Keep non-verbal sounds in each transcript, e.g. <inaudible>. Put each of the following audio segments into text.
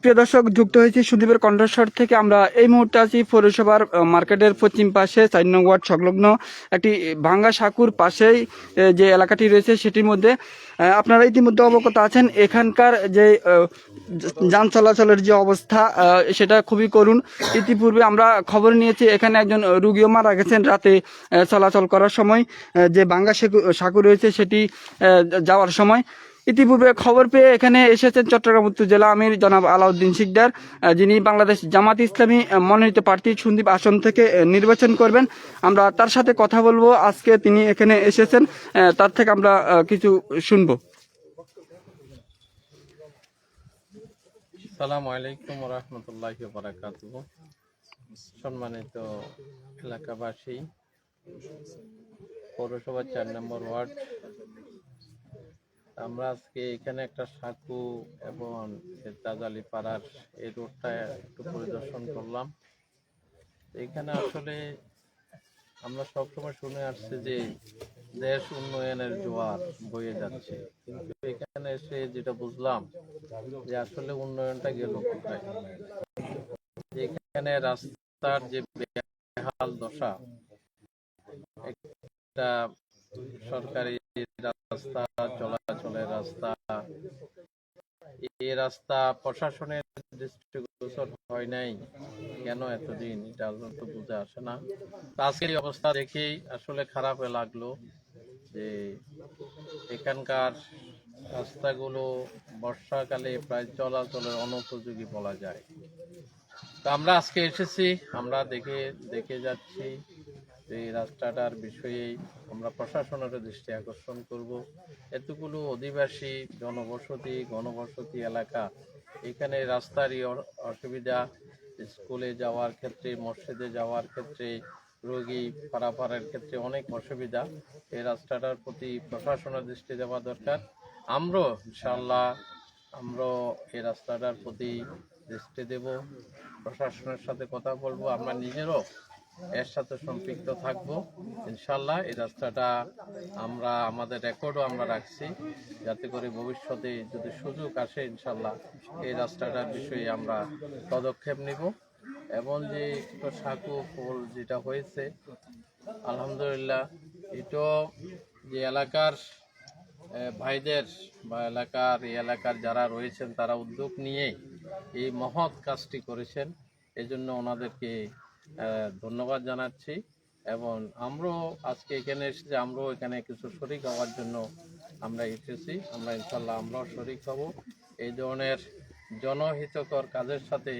প্রিয় দর্শক, যুক্ত হয়েছি সুদীপের কণ্ঠস্বর থেকে। আমরা এই মুহূর্তে আছি পৌরসভার মার্কেটের পশ্চিম পাশে, চার নং ওয়ার্ড সংলগ্ন একটি ভাঙ্গা সাঁকুর পাশেই যে এলাকাটি রয়েছে সেটির মধ্যে। আপনারা ইতিমধ্যে অবগত আছেন, এখানকার যে যান চলাচলের যে অবস্থা সেটা খুবই করুণ। ইতিপূর্বে আমরা খবর নিয়েছি, এখানে একজন রুগীও মারা গেছেন রাতে চলাচল করার সময় যে ভাঙ্গা সাঁকু রয়েছে সেটি যাওয়ার সময়। ইতিপূর্বে খবর পেয়ে এখানে এসেছেন চট্টগ্রাম উত্তর জেলা আমির জনাব আলাউদ্দিন শিকদার যিনি বাংলাদেশ জামাত ইসলামী মনোনীত প্রার্থী সন্দীপ আসন থেকে নির্বাচন করবেন। আমরা তার সাথে কথা বলব। আজকে তিনি এখানে এসেছেন তার থেকে আমরা কিছু শুনব। সালাম আলাইকুম রহমতুল্লাহ বারাকাত সম্মানিত এলাকাবাসী পৌরসভা চার নম্বর ওয়ার্ড আমরা আজকে এখানে একটা সাঁকু এবং তাজালি পাড়ার এই রোডটা একটু পরিদর্শন করলাম। এখানে আসলে আমরা সবসময় শুনে আসছি যে দেশ উন্নয়নের জোয়ার বয়ে যাচ্ছে। কিন্তু এখানে এসে যেটা বুঝলাম যে আসলে উন্নয়নটা গেল কোথায়? এখানে রাস্তার যে বেহাল দশা, একটা সরকারি রাস্তা, চলাচলের রাস্তা। এই রাস্তা প্রশাসনের দৃষ্টিগোচর হয় নাই। কেন এতদিন? এটা তো বুঝে আসে না। আজকের অবস্থা দেখেই আসলে খারাপ লাগল যে এখানকার রাস্তাগুলো বর্ষাকালে প্রায় চলাচলের অনুপযোগী বলা যায়। তো আমরা আজকে এসেছি, আমরা দেখে দেখে যাচ্ছি। এই রাস্তাটার বিষয়ে আমরা প্রশাসনের দৃষ্টি আকর্ষণ করব। এতগুলো অধিবাসী, জনবসতি ঘনবসতি এলাকা, এখানে রাস্তারই অসুবিধা, স্কুলে যাওয়ার ক্ষেত্রে, মসজিদে যাওয়ার ক্ষেত্রে, রোগী পারাপারের ক্ষেত্রে অনেক অসুবিধা। এই রাস্তাটার প্রতি প্রশাসনের দৃষ্টি দেওয়া দরকার। আমরাও ইনশাল্লাহ আমরা এই রাস্তাটার প্রতি দৃষ্টি দেব। প্রশাসনের সাথে কথা বলব। আমরা নিজেরও এর সাথে সম্পৃক্ত থাকব। ইনশাল্লাহ এই রাস্তাটা আমরা, আমাদের রেকর্ডও আমরা রাখছি। যাতে করে ভবিষ্যতে যদি সুযোগ আসে, ইনশাল্লাহ এই রাস্তাটার বিষয়ে আমরা পদক্ষেপ নিব। এবং যে একটু সাঁকু পোল যেটা হয়েছে, আলহামদুলিল্লাহ এটাও যে এলাকার ভাইদের বা এলাকার, এই এলাকার যারা রয়েছেন, তারা উদ্যোগ নিয়ে এই মহৎ কাজটি করেছেন। এই জন্য ওনাদেরকে ধন্যবাদ জানাচ্ছি এবং আমরাও আজকে এখানে এসেছি, আমরাও এখানে কিছু শরিক হওয়ার জন্য আমরা এসেছি। আমরা ইনশাল্লাহ আমরাও শরিক হব। এই ধরনের জনহিতকর কাজের সাথে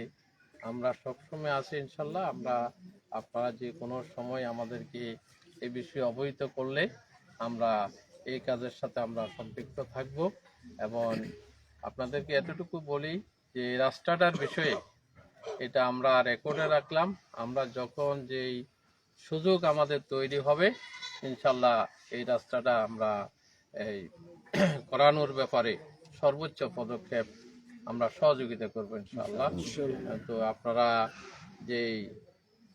আমরা সবসময় আছি ইনশাল্লাহ আমরা আপনারা যে কোনো সময় আমাদেরকে এই বিষয়ে অবহিত করলে আমরা এই কাজের সাথে আমরা সম্পৃক্ত থাকব। এবং আপনাদেরকে এতটুকু বলি যে রাস্তাটার বিষয়ে এটা আমরা রেকর্ডে রাখলাম। আমরা যখন যেই সুযোগ আমাদের তৈরি হবে ইনশাল্লাহ এই রাস্তাটা আমরা এই <clears throat> করানোর ব্যাপারে সর্বোচ্চ পদক্ষেপ আমরা সহযোগিতা করব ইনশাল্লাহ। তো আপনারা যে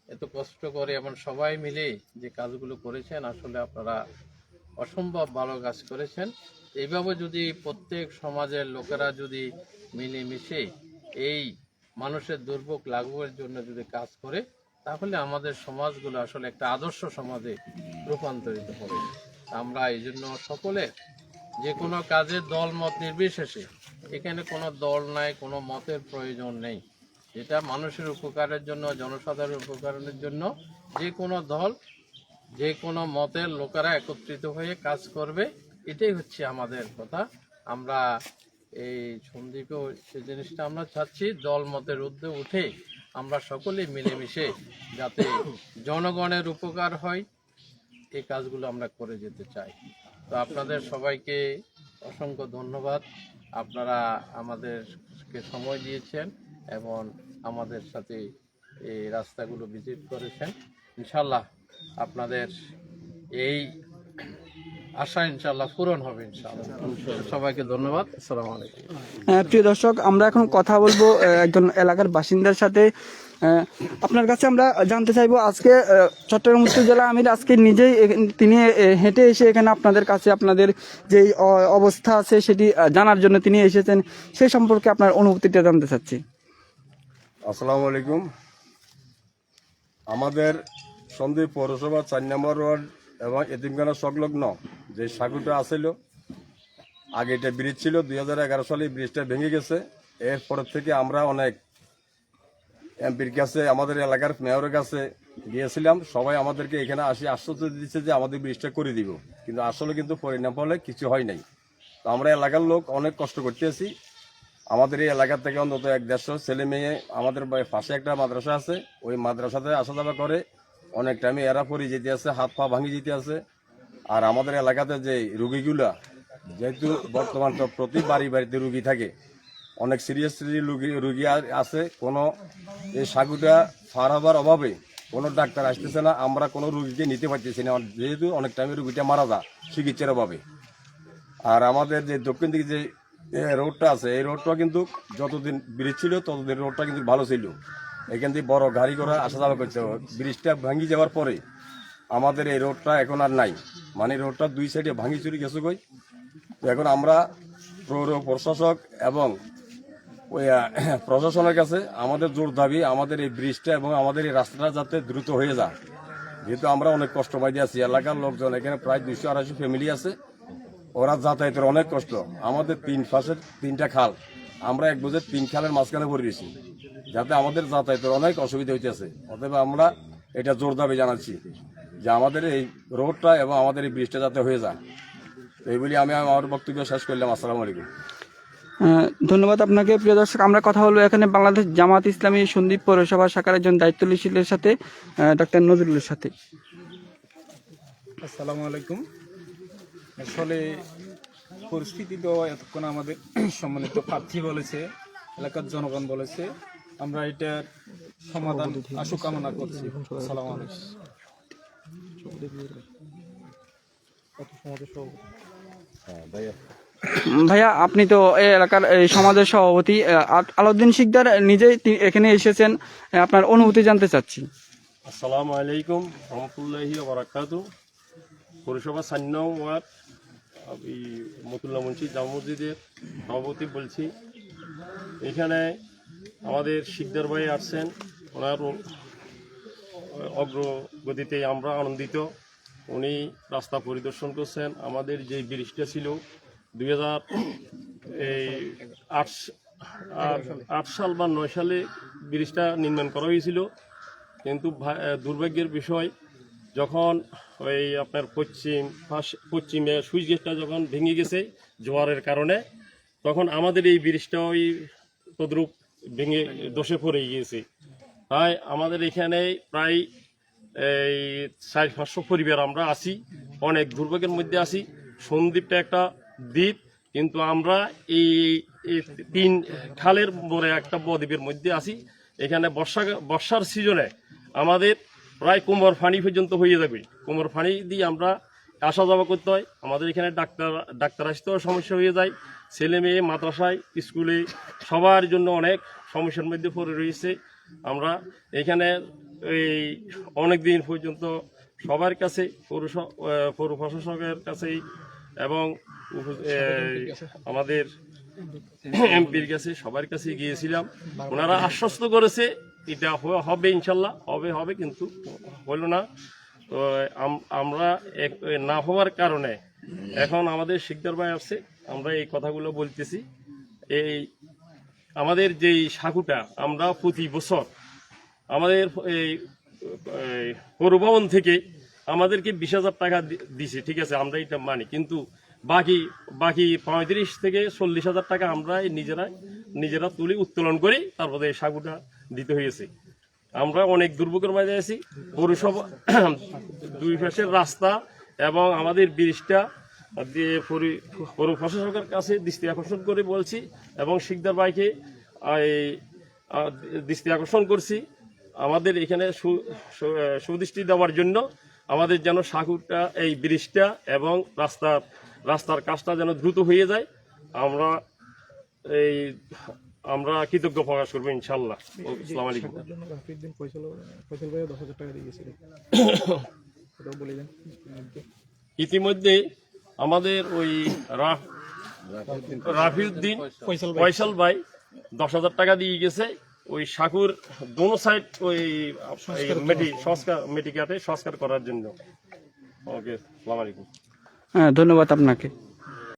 এত কষ্ট করে এমন সবাই মিলে যে কাজগুলো করেছেন আসলে আপনারা অসম্ভব ভালো কাজ করেছেন। এইভাবে যদি প্রত্যেক সমাজের লোকেরা যদি মিলেমিশে এই মানুষের দুর্ভোগ লাঘবের জন্য যদি কাজ করে, তাহলে আমাদের সমাজগুলো আসলে একটা আদর্শ সমাজে রূপান্তরিত হবে। আমরা এই জন্য সকলে যে কোনো কাজে দল, মত নির্বিশেষে, এখানে কোনো দল নাই, কোনো মতের প্রয়োজন নেই। যেটা মানুষের উপকারের জন্য, জনসাধারণের উপকারের জন্য, যে কোনো দল, যে কোনো মতের লোকেরা একত্রিত হয়ে কাজ করবে, এটাই হচ্ছে আমাদের কথা। আমরা এই সন্দীপেও সে জিনিসটা আমরা চাচ্ছি দল মতের ঊর্ধ্বে উঠে আমরা সকলেই মিলেমিশে যাতে জনগণের উপকার হয়, এই কাজগুলো আমরা করে যেতে চাই। তো আপনাদের সবাইকে অসংখ্য ধন্যবাদ। আপনারা আমাদেরকে সময় দিয়েছেন এবং আমাদের সাথে এই রাস্তাগুলো ভিজিট করেছেন। ইনশাল্লাহ আপনাদের এই আশা ইনশাল্লাহ পূরণ হবে ইনশাল্লাহ সবাইকে ধন্যবাদ। আসসালামু আলাইকুম। হ্যাঁ, প্রিয় দর্শক আমরা এখন কথা বলব একজন এলাকার বাসিন্দার সাথে। আপনার কাছে আমরা জানতে চাইব আজকে চট্টগ্রাম উত্তর জেলা আমির আজকে নিজেই তিনি হেঁটে এসে এখানে আপনাদের কাছে আপনাদের যেই অবস্থা আছে সেটি জানার জন্য তিনি এসেছেন সে সম্পর্কে আপনার অনুভূতিটা জানতে চাচ্ছি। আসসালামু আলাইকুম। আমাদের সন্দ্বীপ পৌরসভা চার নম্বর ওয়ার্ড এবং এতিমখানা সংলগ্ন যে সাঁকুটা আছিল, আগে এটা ব্রিজ ছিল, দুই হাজার এগারো সালে ব্রিজটা ভেঙে গেছে। এরপর থেকে আমরা অনেক এমপির কাছে, আমাদের এলাকার মেয়রের কাছে গিয়েছিলাম। সবাই আমাদেরকে এখানে আসি আশ্বস্ত দিচ্ছে যে আমাদের ব্রিজটা করে দিব। কিন্তু আসলে কিন্তু পরিণাম ফলে কিছু হয় নাই। তো আমরা এলাকার লোক অনেক কষ্ট করতেছি আমাদের এই এলাকা থেকে অন্তত এক দেড়শো ছেলে মেয়ে আমাদের পাশে একটা মাদ্রাসা আছে। ওই মাদ্রাসাতে আসা যাওয়া করে। অনেক টাইমে এরা পরে যেতে আছে, হাত পা ভাঙি যেতে আছে। আর আমাদের এলাকাতে যে রুগীগুলা, যেহেতু বর্তমান তো প্রতি বাড়ি বাড়িতে রুগী থাকে, অনেক সিরিয়াস সিরিয়াস রুগী রুগী আছে, কোনো এই সাগুটা ফার হবার অভাবে কোনো ডাক্তার আসতেছে না, আমরা কোনো রুগীকে নিতে পারতেছি না, যেহেতু অনেক টাইমে রুগীটা মারা যা চিকিৎসার অভাবে। আর আমাদের যে দক্ষিণ দিকে যে রোডটা আছে, এই রোডটা কিন্তু যতদিন ব্রিজ ছিল, ততদিন রোডটা কিন্তু ভালো ছিল। এখান থেকে বড় গাড়ি করে আসা যাওয়া করছে ব্রিজটা ভাঙি যাওয়ার পরে আমাদের এই রোডটা এখন আর নাই। মানে রোডটা দুই সাইডে ভাঙি চুরি গেছে কই। এখন আমরা পৌর প্রশাসক এবং, ওই প্রশাসনের কাছে আমাদের জোর দাবি, আমাদের এই ব্রিজটা এবং আমাদের এই রাস্তাটা যাতে দ্রুত হয়ে যায়। যেহেতু আমরা অনেক কষ্ট পাইতে আছি, এলাকার লোকজন, এখানে প্রায় দুইশো আড়াইশো ফ্যামিলি আছে। ওরা যাতায়াতের অনেক কষ্ট। আমাদের তিন পাশের তিনটা খাল। আমরা এক বোঝে তিন খালের মাঝখানে পড়ে রয়েছি যাতে আমাদের যাতায়াতের অনেক অসুবিধা হইতেছে। অতএব আমরা এটা জোর দাবি জানাচ্ছি। যে আমাদের এই রোডটা এবং আমাদের এই ব্রিজটা যাতে হয়ে যায়। তো এই বলি আমি আমার বক্তব্য শেষ করলাম। আসসালামু আলাইকুম। ধন্যবাদ আপনাকে প্রিয় দর্শক। আমরা কথা বলব এখানে বাংলাদেশ জামাত ইসলামী সন্দীপ পৌরসভা শাখার একজন দায়িত্বশীলের সাথে ডক্টর নজরুলের সাথে। আসসালামু আলাইকুম। আসলে পরিস্থিতি তো এতক্ষণ আমাদের সম্মানিত প্রার্থী বলেছে এলাকার জনগণ বলেছে। আমরা এটার সমাধান আশু কামনা করছি। আসসালামু আলাইকুম। ভাইয়া, আপনি তো এই এলাকার, এই সমাজের সভাপতি আলাউদ্দিন শিকদার নিজেই এখানে এসেছেন আপনার অনুভূতি জানতে চাচ্ছি। আসসালামু আলাইকুম, রহমতুল্লাহি বারাকাতু। পৌরসভা সান্ন ওয়ার্ড, আমি মতুল্লা মুন্সি জামা মসজিদের সভাপতি বলছি। এখানে আমাদের শিকদার ভাই আসছেন, ওনার অগ্রগতিতে আমরা আনন্দিত। উনি রাস্তা পরিদর্শন করছেন। আমাদের যে ব্রিজটা ছিল, দুই হাজার এই আট সাল বা নয় সালে ব্রিজটা নির্মাণ করা হয়েছিল। কিন্তু দুর্ভাগ্যের বিষয়, যখন ওই আপনার পশ্চিম পাশ- পশ্চিমে সুইচ গেটটা যখন ভেঙে গেছে জোয়ারের কারণে, তখন আমাদের এই ব্রিজটা ওই তদ্রুপ ভেঙে দোষে পড়ে গিয়েছে। তাই আমাদের এখানে প্রায় এই চার পাঁচশো পরিবার আমরা আছি, অনেক দুর্ভাগ্যের মধ্যে আছি। সন্দ্বীপটা একটা দ্বীপ, কিন্তু আমরা এই এই তিন খালের মোড়ে একটা বদ্বীপের মধ্যে আছি। এখানে বর্ষা, বর্ষার সিজনে আমাদের প্রায় কোমর ফানি পর্যন্ত হয়ে যাবে। কোমর ফানি দিয়ে আমরা আসা যাওয়া করতে হয়। আমাদের এখানে ডাক্তার ডাক্তার আসতেও সমস্যা হয়ে যায়। ছেলে মেয়ে, মাদ্রাসায়, স্কুলে সবার জন্য অনেক সমস্যার মধ্যে পড়ে রয়েছে। আমরা এখানে এই অনেক দিন পর্যন্ত সবার কাছে পৌর পৌর প্রশাসকের কাছেই এবং আমাদের এমপির কাছে সবার কাছে গিয়েছিলাম। ওনারা আশ্বস্ত করেছে, এটা হবে ইনশাল্লাহ, হবে হবে কিন্তু হলো না। তো আমরা না হওয়ার কারণে এখন আমাদের শিকদার ভাই আসছে, আমরা এই কথাগুলো বলতেছি। এই আমাদের যেই সাকুটা, আমরা প্রতি বছর আমাদের এই পৌরভবন থেকে আমাদেরকে বিশ হাজার টাকা দিছে, ঠিক আছে আমরা এটা মানি। কিন্তু বাকি বাকি পঁয়ত্রিশ থেকে চল্লিশ হাজার টাকা আমরা নিজেরা নিজেরা তুলে, উত্তোলন করে, তারপরে এই সাগুটা দিতে হয়েছে আমরা অনেক দুর্ভোগের মাঝে আছি। পৌরসভা, দুই পাশের রাস্তা এবং আমাদের ব্রিজটা দিয়ে পরি- পৌর প্রশাসকের কাছে দৃষ্টি আকর্ষণ করে বলছি এবং শিকদার ভাইকে দৃষ্টি আকর্ষণ করছি আমাদের এখানে সুদৃষ্টি দেওয়ার জন্য আমাদের যেন সাঁকুরটা এই ব্রিজটা এবং রাস্তার রাস্তার কাজটা যেন দ্রুত হয়ে যায় আমরা এই আমরা কৃতজ্ঞ প্রকাশ করব ইনশাল্লাহ আসসালামু আলাইকুম। <coughs> ইতিমধ্যে আমাদের ওই রাফিউদ্দিন ফয়সাল ভাই। দশ হাজার টাকা দিয়ে গেছে। ওই সাকুর দোনো সাইড ওই মেটি সংস্কার মেটিকাতে সংস্কার করার জন্য। ওকে সালাম আলাইকুম। হ্যাঁ ধন্যবাদ আপনাকে।